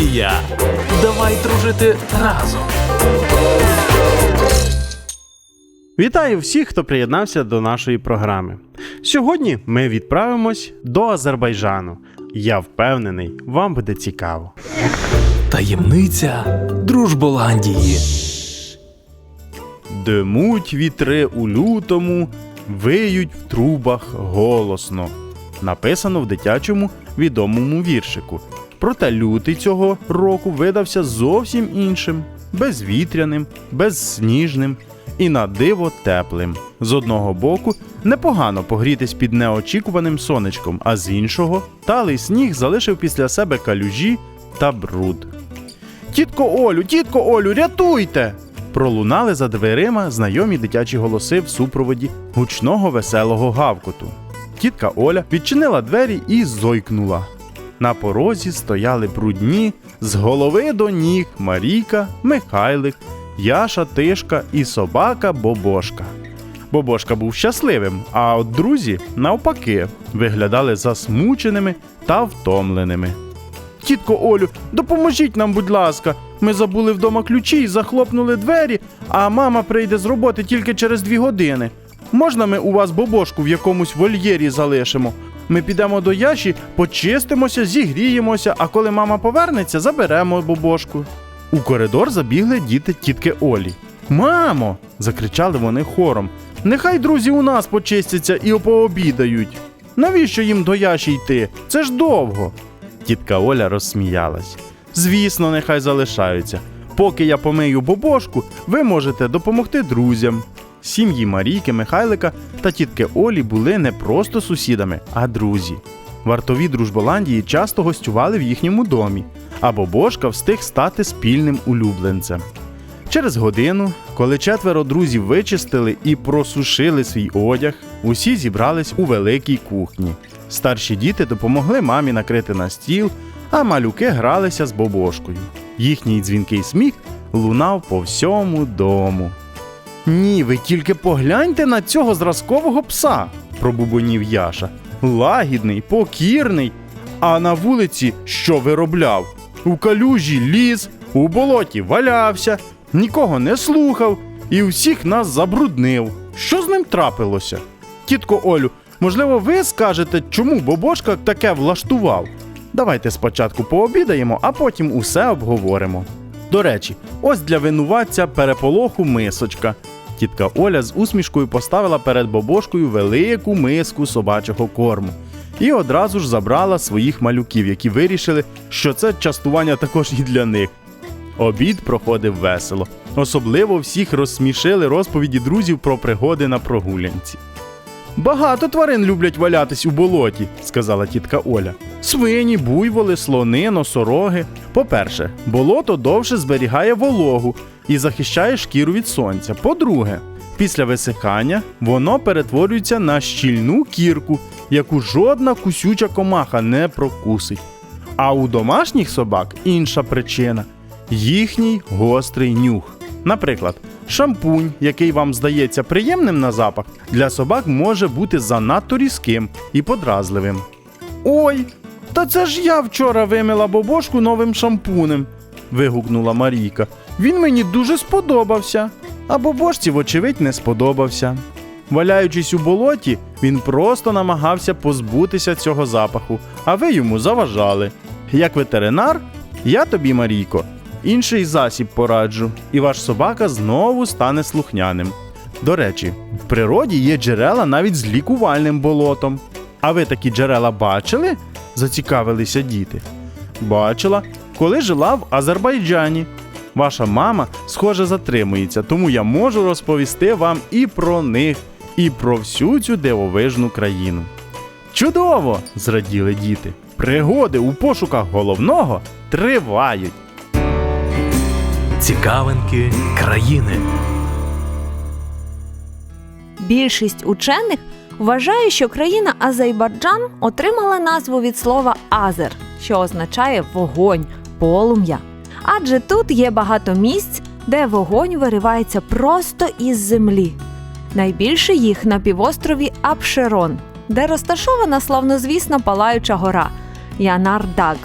Дружболандія. Давай дружити разом. Вітаю всіх, хто приєднався до нашої програми. Сьогодні ми відправимось до Азербайджану. Я впевнений, вам буде цікаво. Таємниця Дружболандії. Димуть вітри у лютому, виють в трубах голосно. Написано в дитячому відомому віршику. Проте лютий цього року видався зовсім іншим, безвітряним, безсніжним і на диво теплим. З одного боку, непогано погрітись під неочікуваним сонечком, а з іншого талий сніг залишив після себе калюжі та бруд. Тітко Олю, тітко Олю, рятуйте! Пролунали за дверима знайомі дитячі голоси в супроводі гучного веселого гавкоту. Тітка Оля відчинила двері і зойкнула. На порозі стояли брудні з голови до ніг Марійка, Михайлик, Яша, Тишка і собака Бобошка. Бобошка був щасливим, а от друзі, навпаки, виглядали засмученими та втомленими. Тітко Олю, допоможіть нам, будь ласка. Ми забули вдома ключі і захлопнули двері, а мама прийде з роботи тільки через дві години. Можна ми у вас бобошку в якомусь вольєрі залишимо? Ми підемо до яші, почистимося, зігріємося, а коли мама повернеться, заберемо бобошку. У коридор забігли діти тітки Олі. Мамо! закричали вони хором. Нехай друзі у нас почистяться і пообідають. Навіщо їм до яші йти? Це ж довго. Тітка Оля розсміялась. Звісно, нехай залишаються. Поки я помию бобошку, ви можете допомогти друзям. Сім'ї Марійки, Михайлика та тітки Олі були не просто сусідами, а друзі. Вартові дружболандії часто гостювали в їхньому домі, а бобошка встиг стати спільним улюбленцем. Через годину, коли четверо друзів вичистили і просушили свій одяг, усі зібрались у великій кухні. Старші діти допомогли мамі накрити на стіл, а малюки гралися з бобошкою. Їхній дзвінкий сміх лунав по всьому дому. Ні, ви тільки погляньте на цього зразкового пса, пробубонів Яша. Лагідний, покірний. А на вулиці що виробляв? У калюжі ліз, у болоті валявся, нікого не слухав і всіх нас забруднив. Що з ним трапилося? Тітко Олю, можливо, ви скажете, чому Бобошка таке влаштував? Давайте спочатку пообідаємо, а потім усе обговоримо. До речі, ось для винуватця переполоху мисочка. Тітка Оля з усмішкою поставила перед Бобошкою велику миску собачого корму і одразу ж забрала своїх малюків, які вирішили, що це частування також і для них. Обід проходив весело. Особливо всіх розсмішили розповіді друзів про пригоди на прогулянці. Багато тварин люблять валятись у болоті, сказала тітка Оля. Свині, буйволи, слони, носороги. По-перше, болото довше зберігає вологу і захищає шкіру від сонця. По-друге, після висихання воно перетворюється на щільну кірку, яку жодна кусюча комаха не прокусить. А у домашніх собак інша причина їхній гострий нюх. Наприклад, шампунь, який вам здається приємним на запах, для собак може бути занадто різким і подразливим. Ой, та це ж я вчора вимила бобошку новим шампунем. Вигукнула Марійка. Він мені дуже сподобався. А бобошці, вочевидь, не сподобався. Валяючись у болоті, він просто намагався позбутися цього запаху, а ви йому заважали. Як ветеринар, я тобі, Марійко, інший засіб пораджу, і ваш собака знову стане слухняним. До речі, в природі є джерела навіть з лікувальним болотом. А ви такі джерела бачили? зацікавилися діти. Бачила, коли жила в Азербайджані. Ваша мама, схоже, затримується, тому я можу розповісти вам і про них, і про всю цю дивовижну країну. Чудово! зраділи діти. Пригоди у пошуках головного тривають. Цікавинки країни. Більшість учених вважає, що країна Азербайджан отримала назву від слова азер, що означає вогонь, полум'я. Адже тут є багато місць, де вогонь виривається просто із землі. Найбільше їх на півострові Апшерон, де розташована славнозвісна палаюча гора Янар-Даг.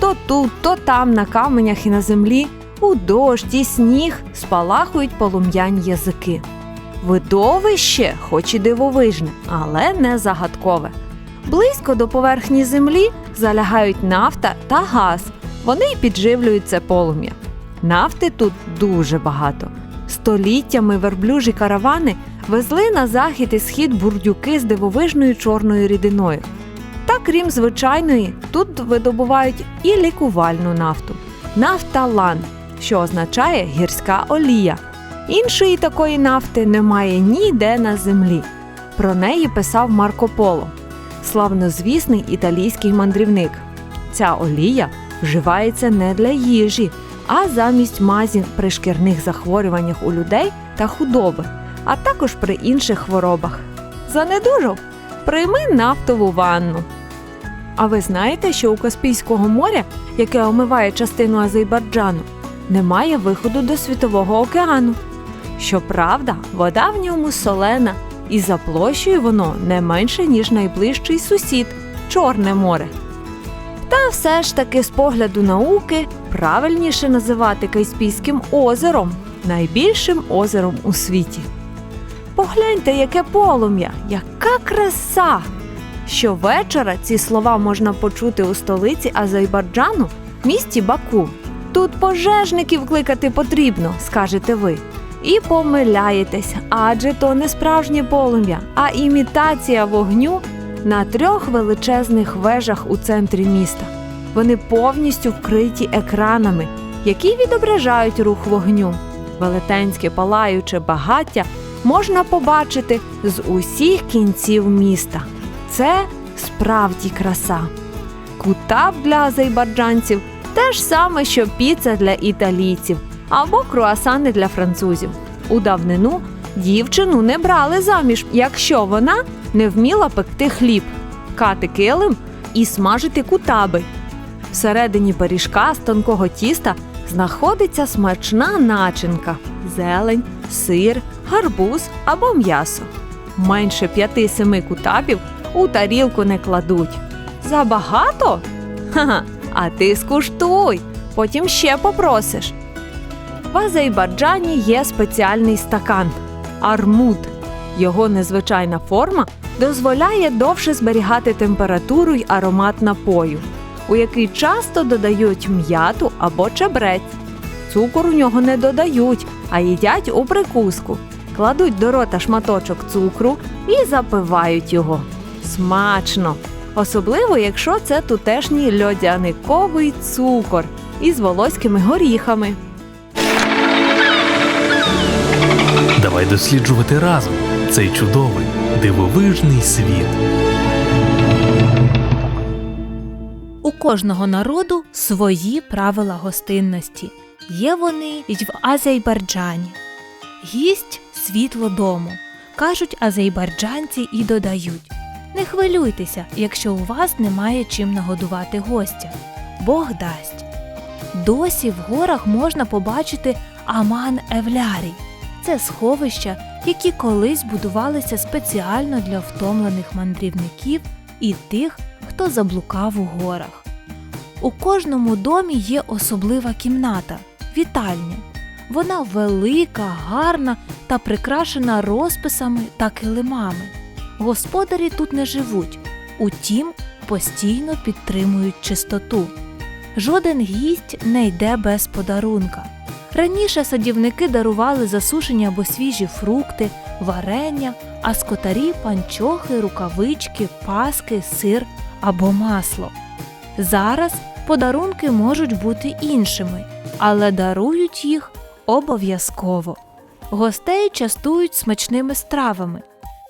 То тут, то там, на каменях і на землі, у дощ і сніг спалахують полум'яні язики. Видовище, хоч і дивовижне, але не загадкове. Близько до поверхні землі залягають нафта та газ. Вони й підживлюють це полум'я. Нафти тут дуже багато. Століттями верблюжі каравани везли на захід і схід бурдюки з дивовижною чорною рідиною. Та крім звичайної, тут видобувають і лікувальну нафту нафталан, що означає гірська олія. Іншої такої нафти немає ніде на землі. Про неї писав Марко Поло, славнозвісний італійський мандрівник. Ця олія вживається не для їжі, а замість мазі при шкірних захворюваннях у людей та худоби, а також при інших хворобах. Занедужав? Прийми нафтову ванну. А ви знаєте, що у Каспійського моря, яке омиває частину Азербайджану, немає виходу до Світового океану. Щоправда, вода в ньому солена, і за площею воно не менше, ніж найближчий сусід Чорне море. Все ж таки, з погляду науки, правильніше називати Каспійським озером, найбільшим озером у світі. Погляньте, яке полум'я, яка краса! Щовечора ці слова можна почути у столиці Азербайджану, місті Баку. Тут пожежників кликати потрібно, скажете ви. І помиляєтесь, адже то не справжнє полум'я, а імітація вогню на трьох величезних вежах у центрі міста. Вони повністю вкриті екранами, які відображають рух вогню. Велетенське палаюче багаття можна побачити з усіх кінців міста. Це справді краса. Кутаб для азербайджанців те ж саме, що піца для італійців або круасани для французів. У давнину дівчину не брали заміж, якщо вона не вміла пекти хліб, кати килим і смажити кутаби. Всередині пиріжка з тонкого тіста знаходиться смачна начинка, зелень, сир, гарбуз або м'ясо. Менше п'яти-семи кутабів у тарілку не кладуть. Забагато? Ха-ха, а ти скуштуй, потім ще попросиш. В Азербайджані є спеціальний стакан армуд. Його незвичайна форма дозволяє довше зберігати температуру й аромат напою, у який часто додають м'яту або чебрець. Цукор у нього не додають, а їдять у прикуску. Кладуть до рота шматочок цукру і запивають його. Смачно! Особливо, якщо це тутешній льодяниковий цукор із волоськими горіхами. Давай досліджувати разом цей чудовий дивовижний світ. Кожного народу свої правила гостинності. Є вони й в Азербайджані. Гість світло дому, кажуть азербайджанці і додають. Не хвилюйтеся, якщо у вас немає чим нагодувати гостя. Бог дасть. Досі в горах можна побачити Аман Евлярій. Це сховища, які колись будувалися спеціально для втомлених мандрівників і тих, хто заблукав у горах. У кожному домі є особлива кімната вітальня. Вона велика, гарна та прикрашена розписами та килимами. Господарі тут не живуть, утім, постійно підтримують чистоту. Жоден гість не йде без подарунка. Раніше садівники дарували засушені або свіжі фрукти, варення, а скотарі панчохи, рукавички, паски, сир або масло. Зараз подарунки можуть бути іншими, але дарують їх обов'язково. Гостей частують смачними стравами,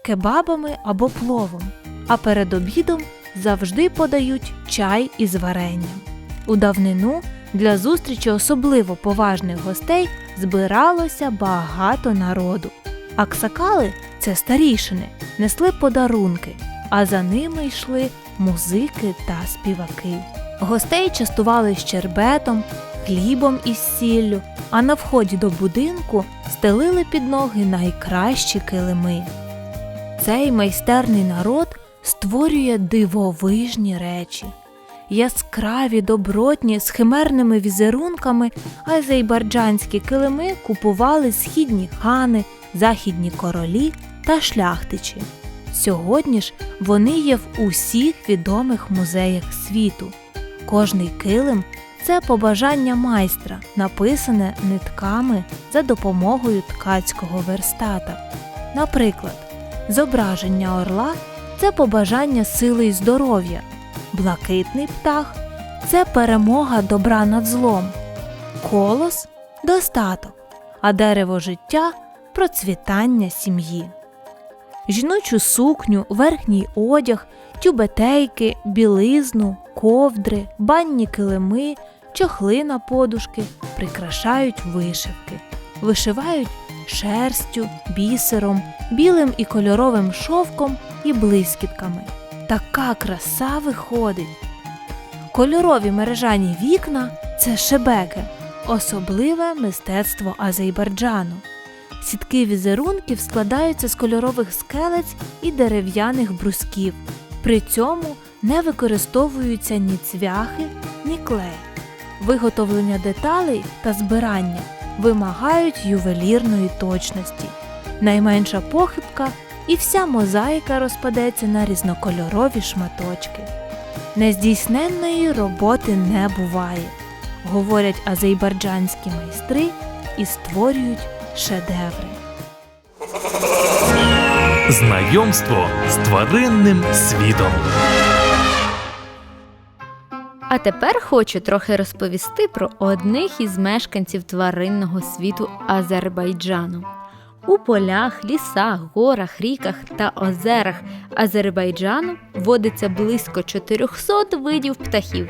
кебабами або пловом, а перед обідом завжди подають чай із варенням. У давнину для зустрічі особливо поважних гостей збиралося багато народу. Аксакали це старішини, несли подарунки, а за ними йшли музики та співаки. Гостей частували щербетом, хлібом із сіллю, а на вході до будинку стелили під ноги найкращі килими. Цей майстерний народ створює дивовижні речі. яскраві, добротні, з химерними візерунками азербайджанські килими купували східні хани, західні королі та шляхтичі. Сьогодні ж вони є в усіх відомих музеях світу. Кожний килим це побажання майстра, написане нитками за допомогою ткацького верстата. Наприклад, зображення орла це побажання сили і здоров'я, блакитний птах це перемога добра над злом, колос достаток, а дерево життя процвітання сім'ї. Жіночу сукню, верхній одяг, тюбетейки, білизну, ковдри, банні килими, чохли на подушки прикрашають вишивки, вишивають шерстю, бісером, білим і кольоровим шовком і блискітками. Така краса виходить. Кольорові мережані вікна це шебеки, особливе мистецтво Азербайджану. Сітки візерунків складаються з кольорових скелець і дерев'яних брусків. При цьому не використовуються ні цвяхи, ні клей. Виготовлення деталей та збирання вимагають ювелірної точності. Найменша похибка і вся мозаїка розпадеться на різнокольорові шматочки. Нездійсненної роботи не буває, говорять азербайджанські майстри і створюють шедеври. Знайомство з тваринним світом. А тепер хочу трохи розповісти про одних із мешканців тваринного світу Азербайджану. У полях, лісах, горах, ріках та озерах Азербайджану водиться близько 400 видів птахів.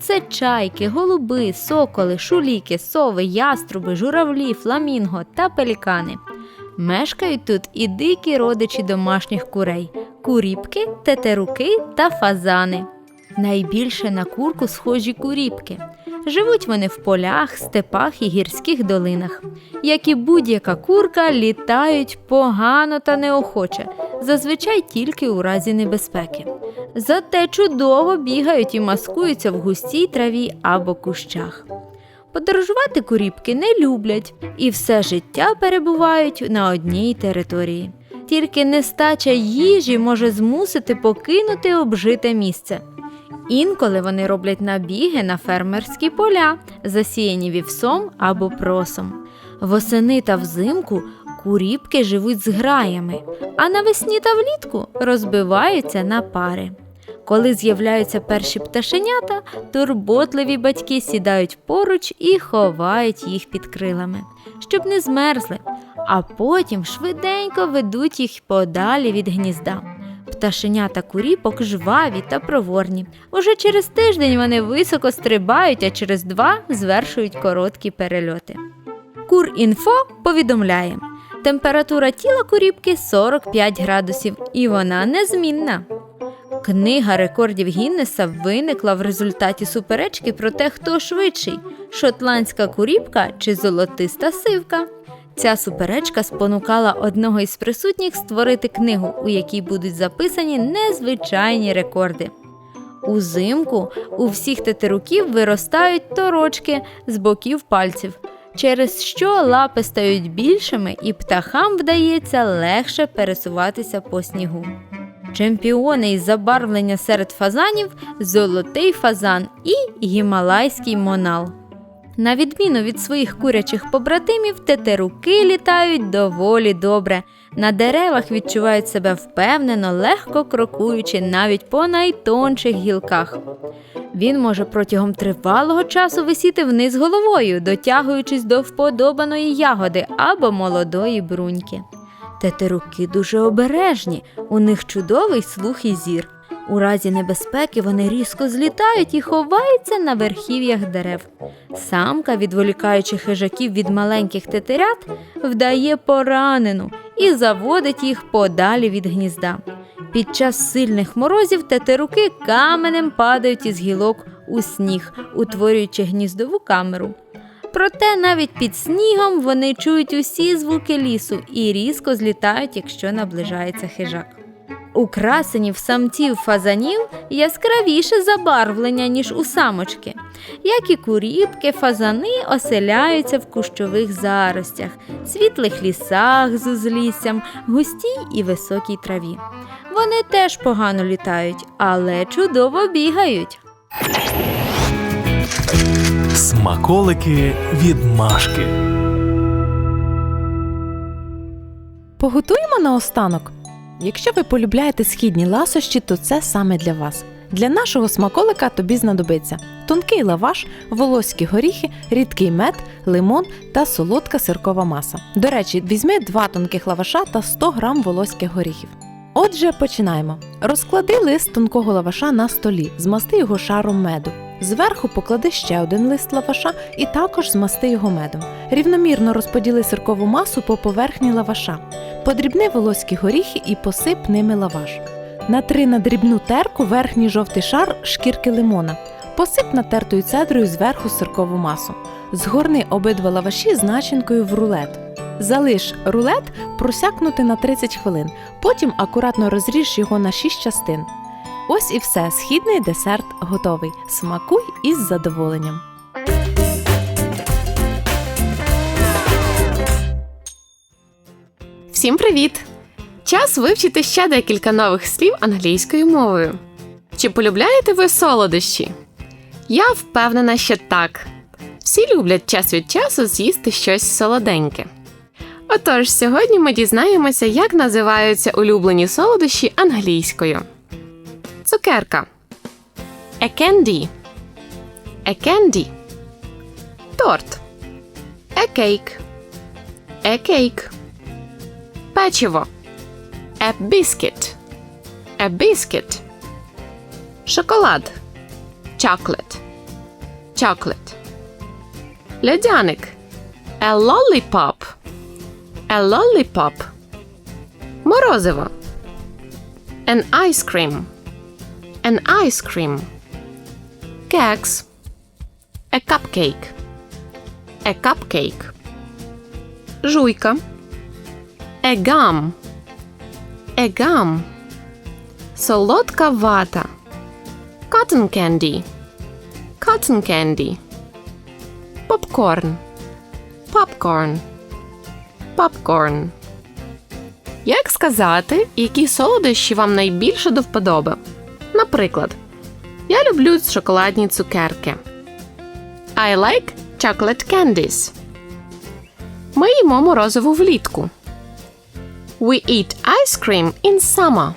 Це чайки, голуби, соколи, шуліки, сови, яструби, журавлі, фламінго та пелікани. Мешкають тут і дикі родичі домашніх курей куріпки, тетеруки та фазани. Найбільше на курку схожі куріпки. Живуть вони в полях, степах і гірських долинах. Як і будь-яка курка, літають погано та неохоче, зазвичай тільки у разі небезпеки. Зате чудово бігають і маскуються в густій траві або кущах. Подорожувати куріпки не люблять і все життя перебувають на одній території. Тільки нестача їжі може змусити покинути обжите місце. Інколи вони роблять набіги на фермерські поля, засіяні вівсом або просом. Восени та взимку куріпки живуть з граями, а навесні та влітку розбиваються на пари. Коли з'являються перші пташенята, турботливі батьки сідають поруч і ховають їх під крилами, щоб не змерзли, а потім швиденько ведуть їх подалі від гнізда. Пташенята куріпок жваві та проворні. Уже через тиждень вони високо стрибають, а через два звершують короткі перельоти. Курінфо повідомляє: температура тіла куріпки 45 градусів, і вона незмінна. Книга рекордів Гіннеса виникла в результаті суперечки про те, хто швидший шотландська куріпка чи золотиста сивка. Ця суперечка спонукала одного із присутніх створити книгу, у якій будуть записані незвичайні рекорди. Узимку у всіх тетеруків виростають торочки з боків пальців, через що лапи стають більшими і птахам вдається легше пересуватися по снігу. Чемпіони із забарвлення серед фазанів золотий фазан і гімалайський монал. На відміну від своїх курячих побратимів, тетеруки літають доволі добре. На деревах відчувають себе впевнено, легко крокуючи навіть по найтонших гілках. Він може протягом тривалого часу висіти вниз головою, дотягуючись до вподобаної ягоди або молодої бруньки. Тетеруки дуже обережні, у них чудовий слух і зір. У разі небезпеки вони різко злітають і ховаються на верхів'ях дерев. Самка, відволікаючи хижаків від маленьких тетерят, вдає поранену і заводить їх подалі від гнізда. Під час сильних морозів тетеруки каменем падають із гілок у сніг, утворюючи гніздову камеру. Проте навіть під снігом вони чують усі звуки лісу і різко злітають, якщо наближається хижак. У красенів самців фазанів яскравіше забарвлення, ніж у самочки. Як і куріпки, фазани оселяються в кущових заростях, світлих лісах з узліссям, густій і високій траві. Вони теж погано літають, але чудово бігають. Смаколики від Машки. Поготуємо наостанок. Якщо ви полюбляєте східні ласощі, то це саме для вас. Для нашого смаколика тобі знадобиться тонкий лаваш, волоські горіхи, рідкий мед, лимон та солодка сиркова маса. До речі, візьми два тонких лаваша та 100 грам волоських горіхів. Отже, починаємо. Розклади лист тонкого лаваша на столі, змасти його шаром меду. Зверху поклади ще один лист лаваша і також змасти його медом. Рівномірно розподіли сиркову масу по поверхні лаваша. Подрібни волоські горіхи і посип ними лаваш. Натри на дрібну терку верхній жовтий шар шкірки лимона. Посип натертою цедрою зверху сиркову масу. Згорни обидва лаваші з начинкою в рулет. Залиш рулет просякнути на 30 хвилин. Потім акуратно розріж його на 6 частин. Ось і все, східний десерт готовий. Смакуй із задоволенням. Всім привіт! Час вивчити ще декілька нових слів англійською мовою. Чи полюбляєте ви солодощі? Я впевнена, що так. Всі люблять час від часу з'їсти щось солоденьке. Отож, сьогодні ми дізнаємося, як називаються улюблені солодощі англійською. Цукерка. A candy. A candy. Торт. A cake. A cake. Печиво. A biscuit. A biscuit. Шоколад. Chocolate. Chocolate. Льодяник. A lollipop. A lollipop. Морозиво. An ice cream. An ice cream. Кекс. A cupcake. A cupcake. Жуйка. A gum. A gum. Солодка вата. Cotton candy. Cotton candy. Попкорн. Popcorn. Popcorn. Як сказати, які солодощі вам найбільше до вподоби? Наприклад, я люблю шоколадні цукерки. I like chocolate candies. Ми їмо морозиво влітку. We eat ice cream in summer.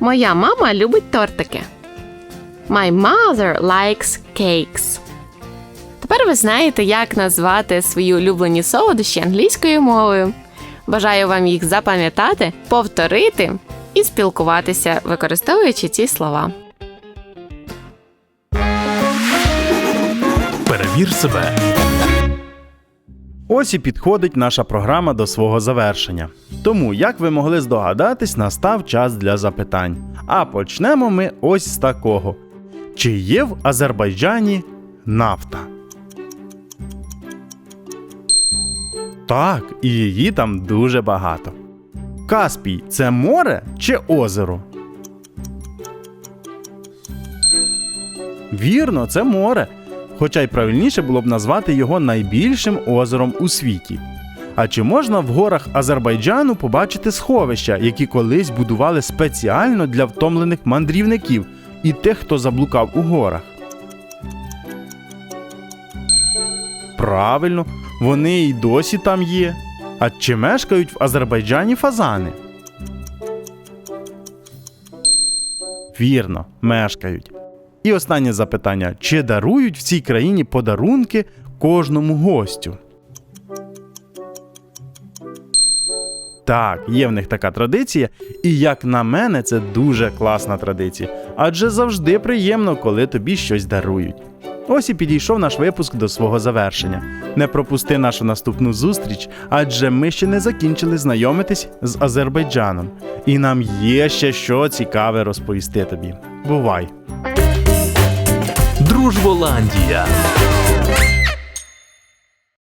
Моя мама любить тортики. My mother likes cakes. Тепер ви знаєте, як назвати свої улюблені солодощі англійською мовою. Бажаю вам їх запам'ятати, повторити і спілкуватися, використовуючи ці слова. Перевір себе. Ось і підходить наша програма до свого завершення. Тому, як ви могли здогадатись, настав час для запитань. А почнемо ми ось з такого: чи є в Азербайджані нафта? Так, і її там дуже багато. Каспій це море чи озеро? Вірно, це море. Хоча й правильніше було б назвати його найбільшим озером у світі. А чи можна в горах Азербайджану побачити сховища, які колись будували спеціально для втомлених мандрівників і тих, хто заблукав у горах? Правильно, вони і досі там є. А чи мешкають в Азербайджані фазани? Вірно, мешкають. І останнє запитання: чи дарують в цій країні подарунки кожному гостю? Так, є в них така традиція, і як на мене, це дуже класна традиція. Адже завжди приємно, коли тобі щось дарують. Ось і підійшов наш випуск до свого завершення. Не пропусти нашу наступну зустріч, адже ми ще не закінчили знайомитись з Азербайджаном. І нам є ще що цікаве розповісти тобі. Бувай! Дружболандія.